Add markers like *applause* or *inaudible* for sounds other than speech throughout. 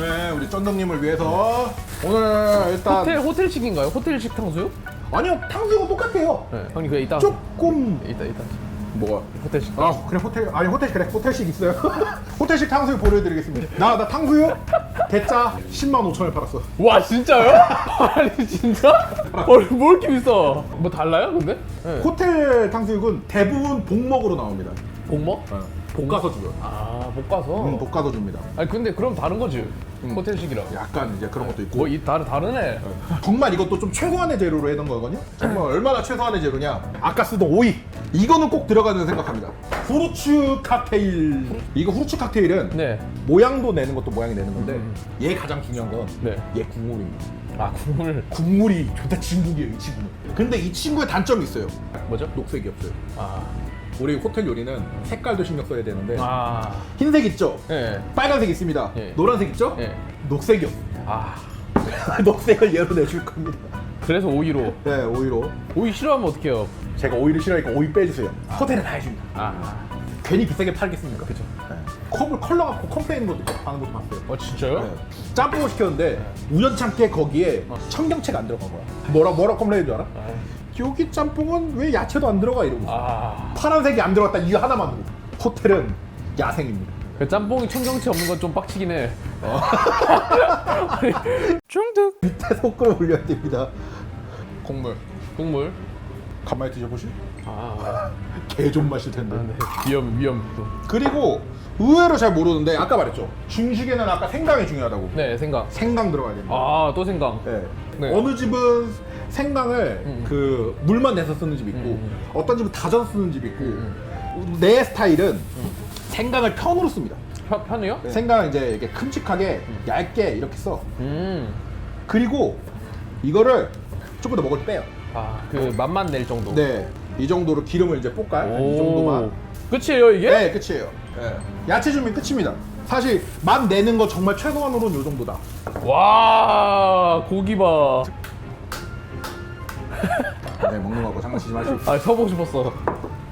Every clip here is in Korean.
네, 우리 쩐덕님을 위해서 오늘 일단 호텔 호텔식인가요? 호텔식 탕수육? 아니요 탕수육은 똑같아요. 네. 형님 그게 이따 조금 이따 이따 뭐가? 호텔식. 아 그래 호텔 아니 호텔 그래 호텔식 있어요. *laughs* 호텔식 탕수육 보여드리겠습니다. 나 나 탕수육 대짜 10만 5천을 팔았어. 와 진짜요? *laughs* 아니 진짜? 뭘, 뭘 이렇게 비싸? 뭐 달라요 근데? 네. 호텔 탕수육은 대부분 복먹으로 나옵니다. 복먹? 볶아서 줘요. 아 볶아서. 음, 볶아서 줍니다. 아니 근데 그럼 다른 거지. 호텔식이랑. 약간 이제 그런 것도 있고 뭐 이 다르 다르네. 정말 이것도 좀 최소한의 재료로 해놓은 거거든요. 정말 얼마나 최소한의 재료냐? 아까 쓰던 오이 이거는 꼭 들어가는 생각합니다. 후르츠 칵테일 이거 후르츠 칵테일은 네. 모양도 내는 것도 모양이 내는 건데 음. 얘 가장 중요한 건 네. 얘 국물입니다. 아 국물 국물이 좋다 진국이에요 이 친구는. 근데 이 친구의 단점이 있어요. 뭐죠? 녹색이 없어요. 아. 우리 호텔 요리는 색깔도 신경 써야 되는데 아. 흰색 있죠? 네. 빨간색 있습니다. 예. 노란색 있죠? 예. 녹색이 없어요. 아. *laughs* 녹색을 얘로 내줄 겁니다. 그래서 오이로. 네, 오이로. 오이 싫어하면 어떡해요? 제가 오이를 싫어하니까 오이 빼주세요. 호텔은 다 해줍니다. 아. 괜히 비싸게 팔겠습니까? 그죠? 컵을 컬러 갖고 컴플레인 것도 하는 것도 봤어요. 어 진짜요? 네. 짬뽕을 시켰는데 우연찮게 거기에 청경채가 안 들어간 거야. 뭐라 뭐라 컴플레인 줄 알아? 여기 짬뽕은 왜 야채도 안 들어가 이러고 아. 파란색이 안 들어갔다 이거 하나만 두고 호텔은 야생입니다. 그 짬뽕이 청경채 없는 건 좀 빡치긴 해. *laughs* 중득. 밑에 손가락 올려야 됩니다. 국물 국물. 간만에 드셔보시. 아. *laughs* 개좀 마실 텐데. 네. 위험 위험 또. 그리고 의외로 잘 모르는데 아까 말했죠. 중식에는 아까 생강이 중요하다고. 네 생강. 생강 들어가야 됩니다. 아 또 생강. 네. 네. 어느 집은 생강을 음. 그 물만 내서 쓰는 집이 있고 음. 어떤 집은 다져서 쓰는 집이 있고 내 스타일은 생강을 편으로 씁니다. 편, 편이요? 생강을 이제 이렇게 큼직하게 얇게 이렇게 써. 음. 그리고 이거를 조금 더 먹을 때 빼요. 아 그 맛만 낼 정도. 네. 이 정도로 기름을 이제 볶아요. 이 오. 정도만. 끝이에요 이게? 네, 끝이에요. 네. 야채 준비 끝입니다. 사실 맛 내는 거 정말 최소한으로는 이 정도다. 와 고기 봐. 네, 먹는 거하고 장난치지 마시고. 아 쳐보고 싶었어.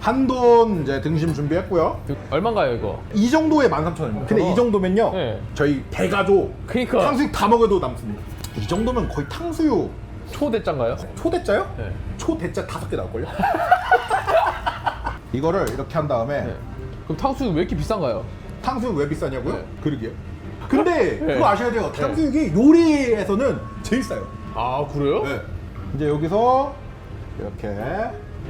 한돈 이제 등심 준비했고요. 그, 얼마인가요 이거? 이 정도에 13,000원입니다. 근데 어. 이 정도면요. 네. 저희 대가족 그니까 탕수육 다 먹어도 남습니다. 이 정도면 거의 탕수육 초대짠가요? 초대짜요? 네. 초대짜 다섯 개 나올걸요? *laughs* 이거를 이렇게 한 다음에 네. 그럼 탕수육 왜 이렇게 비싼가요? 탕수육 왜 비싸냐고요? 네. 그러게요. 근데 네. 그거 아셔야 돼요. 탕수육이 요리에서는 제일 싸요. 아 그래요? 네. 이제 여기서 이렇게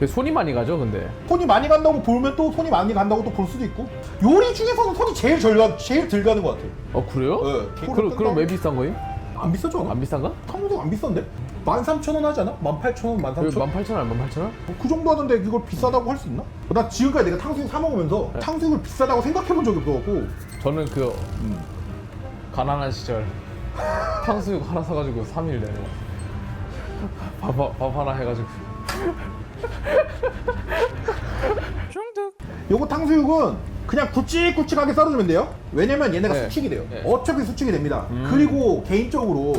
그 손이 많이 가죠 근데. 손이 많이 간다고 보면 또 손이 많이 간다고 또 볼 수도 있고 요리 중에서는 손이 제일 절 제일 덜 가는 것 같아요. 어 그래요? 네. 그, 그럼 그럼 왜 비싼 거임? 안 비싸죠? 안 비싼가? 탕수육 안 비싼데? 13,000원 하지 않아? 18,000원, 그 13,000원? 18,000원, 18,000원? 그 정도 하던데 이걸 비싸다고 할 수 있나? 나 지금까지 내가 탕수육 사 먹으면서 네. 탕수육을 비싸다고 생각해 본 적이 없어갖고 저는 그 음. 가난한 시절 *laughs* 탕수육 하나 사가지고 3일 내내 밥, 하- 밥 하나 해가지고 요거 탕수육은 그냥 굵직굵직하게 썰어주면 돼요 왜냐면 얘네가 네. 수축이 돼요 네. 어차피 수축이 됩니다 음. 그리고 개인적으로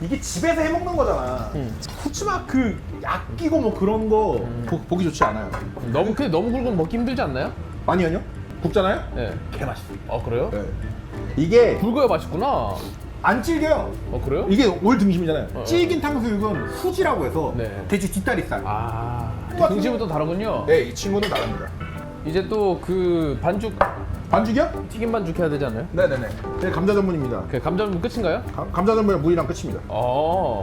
이게 집에서 해 먹는 거잖아 음. 굳이 막그 아끼고 뭐 그런 거 보, 보기 좋지 않아요 너무 근데 너무 굵으면 먹기 힘들지 않나요? 아니 아니요 굽잖아요? 네. 개 맛있어 요 아 그래요? 네. 이게 굵어야 맛있구나. 안 질겨요 어 그래요? 이게 올 등심이잖아요 어. 질긴 탕수육은 후지라고 해서 네. 돼지 뒷다리살 아 등심은 또 다르군요. 네, 이 친구는 나갑니다. 이제 또 그 반죽 반죽이요? 튀김 반죽 해야 되지 않나요? 네네네. 네, 감자 전문입니다. 그 감자면 끝인가요? 가- 감자 전문은 물이랑 끝입니다. 어.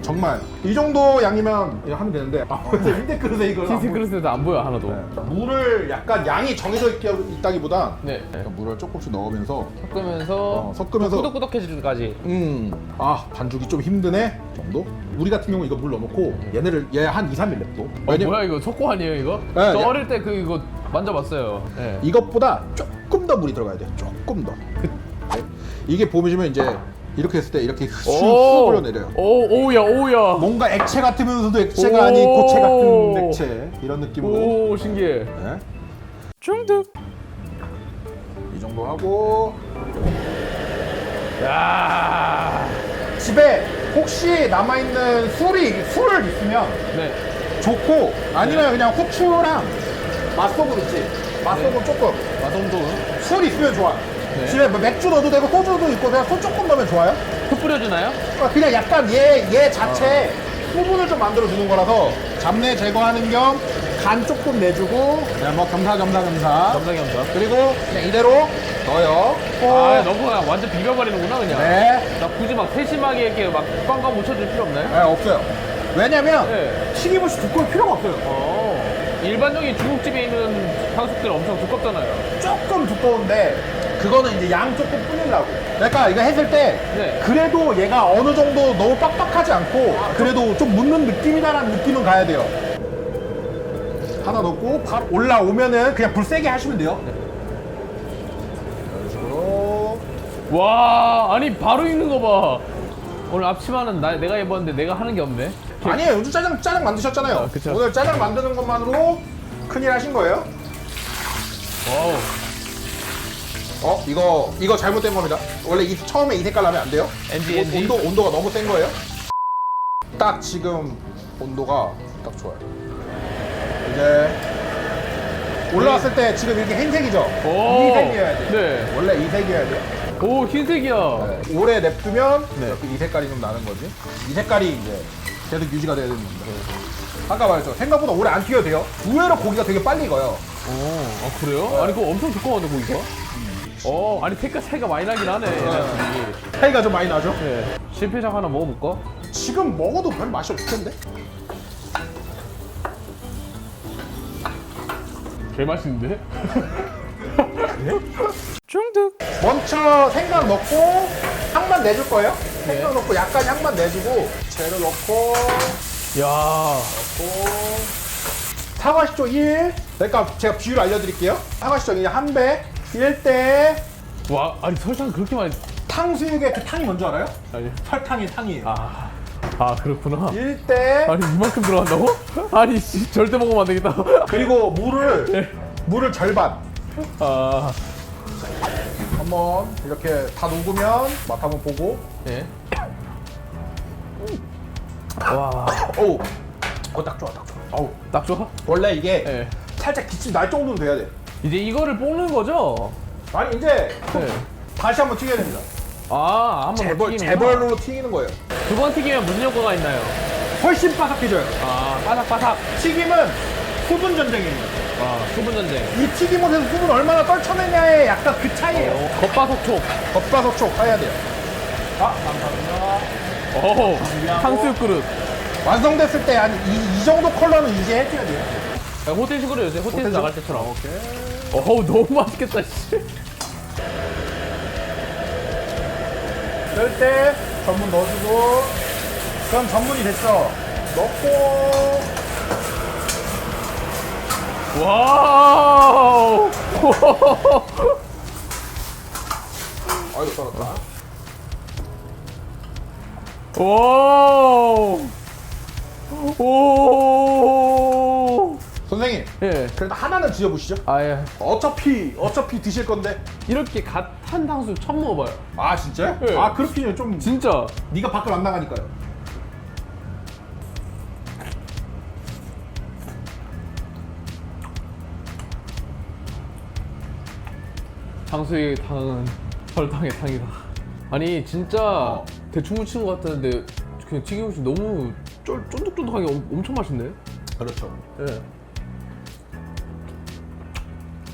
정말 이 정도 양이면 이거 하면 되는데 아, *laughs* 벌써 흰색 그릇에 이걸 흰색 그릇에도 안 보여 하나도. 네. 물을 약간 양이 정해져 있, 있다기보다 네. 물을 조금씩 넣으면서 섞으면서 어, 섞으면서 꾸덕꾸덕해질 때까지. 음, 아 반죽이 좀 힘드네 정도? 우리 같은 경우 이거 물 넣어놓고 얘네를 얘 한 2, 3일 냅둬. 어, 왜냐면 뭐야 이거 초코 아니에요 이거? 네, 저 네. 어릴 때 그 이거 만져봤어요. 네. 이것보다 조금 더 물이 들어가야 돼. 조금 더. 네. 이게 보시면 이제 이렇게 했을 때 이렇게 쑥 흘러내려요. 오, 오우야, 오우야. 뭔가 액체 같으면서도 액체가 오. 아닌 고체 같은 액체 이런 느낌으로 오, 신기해. 네. 중득. 이 정도 하고 야. 집에 혹시 남아 있는 술이 술 있으면 네. 좋고 아니면 그냥 후추랑 맛소금 있지 맛소금 네. 조금 마동도. 술 있으면 좋아 네. 집에 뭐 맥주 넣어도 되고 소주도 있고 그냥 소 조금 넣으면 좋아요. 흙 뿌려주나요? 어, 그냥 약간 얘, 얘 자체 수분을 좀 만들어 주는 거라서 잡내 제거하는 겸 간 조금 내주고 그냥 뭐 겸사겸사겸사 겸사겸사. 그리고 그냥 이대로 넣어요. 아, 너무 그냥 완전 비벼버리는구나, 그냥. 네. 나 굳이 막 세심하게 이렇게 막 꽝꽝 묻혀줄 필요 없나요? 네, 없어요. 왜냐면 네. 튀김옷이 두꺼울 필요가 없어요. 어. 일반적인 중국집에 있는 탕수육들 엄청 두껍잖아요. 조금 두꺼운데 그거는 이제 양 조금 뿌리려고. 그러니까 이거 했을 때 네. 그래도 얘가 어느 정도 너무 빡빡하지 않고 그래도 좀 묻는 느낌이다라는 느낌은 가야 돼요. 하나 넣고 바로 올라오면은 그냥 불 세게 하시면 돼요. 이런 식으로. 와, 아니 바로 익는 거 봐. 오늘 앞치마는 나, 내가 입었는데 내가 하는 게 없네. 아니에요. 요즘 짜장 짜장 만드셨잖아요. 아, 그쵸. 오늘 짜장 만드는 것만으로 큰일 하신 거예요. 와우. 어 이거 이거 잘못된 겁니다. 원래 이, 처음에 이 색깔 나면 안 돼요. NG, 오- NG. 온도 온도가 너무 센 거예요. 딱 지금 온도가 딱 좋아요. 이제 올라왔을 때 지금 이렇게 흰색이죠. 오. 이 색이어야 돼. 네. 원래 이 색이어야 돼. 오, 흰색이야. 네. 오래 냅두면 네. 이렇게 이 색깔이 좀 나는 거지. 이 색깔이 이제 계속 유지가 돼야 됩니다. 아까 말했죠. 생각보다 오래 안 튀겨도 돼요. 의외로 고기가 되게 빨리 익어요. 오, 아 그래요? 아니 그거 엄청 두꺼운데 고기가? 어, 아니 색깔 차이가 많이 나긴 하네. 얘네들이. 차이가 좀 많이 나죠? 네. 실패작 하나 먹어볼까? 지금 먹어도 별 맛이 없을 텐데. 개 맛있는데? *laughs* 중득. 먼저 생강 넣고 향만 내줄 거예요. 생강 넣고 약간 향만 내주고 재료 넣고 야. 넣고 사과식초 1. 그러니까 제가 비율 알려드릴게요. 사과식초 그냥 한 배. 1대 와, 아니 설탕 그렇게 많이. 탕수육의 그 탕이 뭔지 알아요? 아니. 설탕이 탕이에요. 아. 아 그렇구나. 1대 아니 이만큼 들어간다고? 아니 씨, 절대 먹으면 안 되겠다. 그리고 물을 물을 절반. 아. 한번 이렇게 다 녹으면 맛 한번 보고. 예. 와. 어우. 어, 딱 좋아, 딱 좋아. 어우. 딱 좋아? 원래 이게 예. 살짝 기침 날 정도는 돼야 돼. 이제 이거를 볶는 거죠? 아니 이제 네. 다시 한번 튀겨야 됩니다. 아, 한번 재벌, 재벌로 튀기는 거예요. 두 번 튀기면 무슨 효과가 있나요? 훨씬 바삭해져요. 아, 바삭바삭. 튀김은 수분 전쟁입니다. 아, 수분 전쟁. 이 튀김옷에서 수분 얼마나 떨쳐내냐에 약간 그 차이예요. 어, 겉바속촉. 겉바속촉 해야 돼요. 아, 감사합니다. 오. 탕수육 그릇. 완성됐을 때한 이, 이 정도 컬러는 이제 해줘야 돼요. 야, 호텔식으로 요새 호텔식? 나갈 때처럼. 오케이. 어우, 너무 맛있겠다, 씨. 이럴 때 전분 넣어주고 그럼 전분이 됐죠. 넣고 와우! 아이고 떨었다. 와우! 오! 선생님, 예. 그래도 하나는 드셔보시죠. 아, 예. 어차피 어차피 드실 건데. 이렇게 갓 한 탕수육 처음 먹어봐요. 아 진짜요? 네. 아 그렇긴 좀 진짜. 네가 밖을 안 나가니까요. 탕수육의 탕은 설탕의 탕이다. 아니, 진짜 대충 묻히는 것 같았는데 그냥 튀김옷이 너무 쫀, 쫀득쫀득하게 엄- 엄청 맛있네. 그렇죠. 예.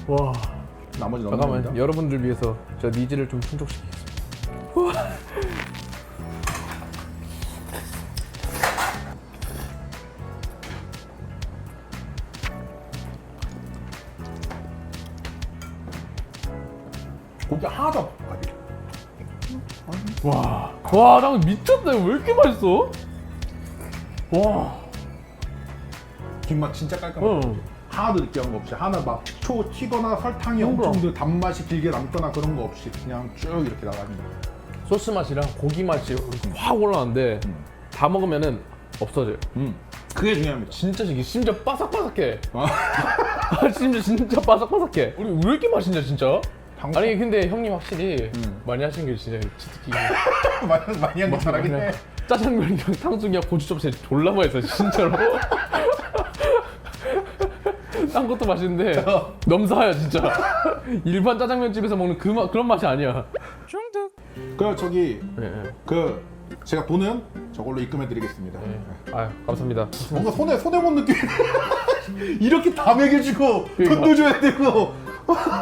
와. 나머지 잠깐만 넘깁니다. 여러분들 위해서 저 니즈를 좀 충족시키겠습니다. 고기 하나도 안 볶아요. 와, 와, 나 미쳤다. 이거 왜 이렇게 맛있어? 와, 김맛 진짜 깔끔해. 어. 하나도 느끼한 거 없이 하나 막 초 튀거나 설탕이 그럼. 엄청 그 단맛이 길게 남거나 그런 거 없이 그냥 쭉 이렇게 나갑니다. 소스 맛이랑 고기 맛이 확 올라왔는데 다 먹으면은 없어져요. 음, 그게 중요합니다. 진짜 이게 심지어 바삭바삭해. 아, *laughs* 아, 진짜 진짜 바삭바삭해. 우리 왜 이렇게 맛있냐 진짜? 방송- 아니 근데 형님 확실히 음. 많이 하신 게 진짜 치트키. *laughs* 많이 많이 한게 잘하긴 해. 짜장면이랑 탕수육이랑 고추 접시 졸라 맛있어 진짜로. *laughs* 딴 것도 맛있는데 넘사야 진짜. 일반 짜장면 집에서 먹는 그 맛, 그런 맛이 아니야. 그 저기 네, 네. 그 제가 돈은 저걸로 입금해 드리겠습니다. 아유 감사합니다. 뭔가 손해 손해 본 느낌. *laughs* 이렇게 다 먹여주고. 돈도 줘야 되고.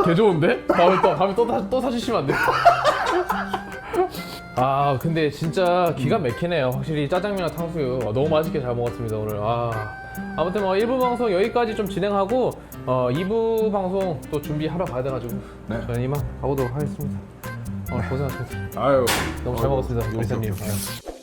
개 좋은데? 다음에 또 다음에 또, 사- 또 사주시면 안 돼? *laughs* 아 근데 진짜 기가 막히네요 확실히 짜장면이나 탕수육 어, 너무 맛있게 잘 먹었습니다 오늘 아 아무튼 뭐 1부 방송 여기까지 좀 진행하고 어 2부 방송 또 준비하러 가야 돼가지고 네. 저는 이만 가보도록 하겠습니다 오늘 고생하셨습니다 아유 너무 잘 먹었습니다 요리사님. 아유.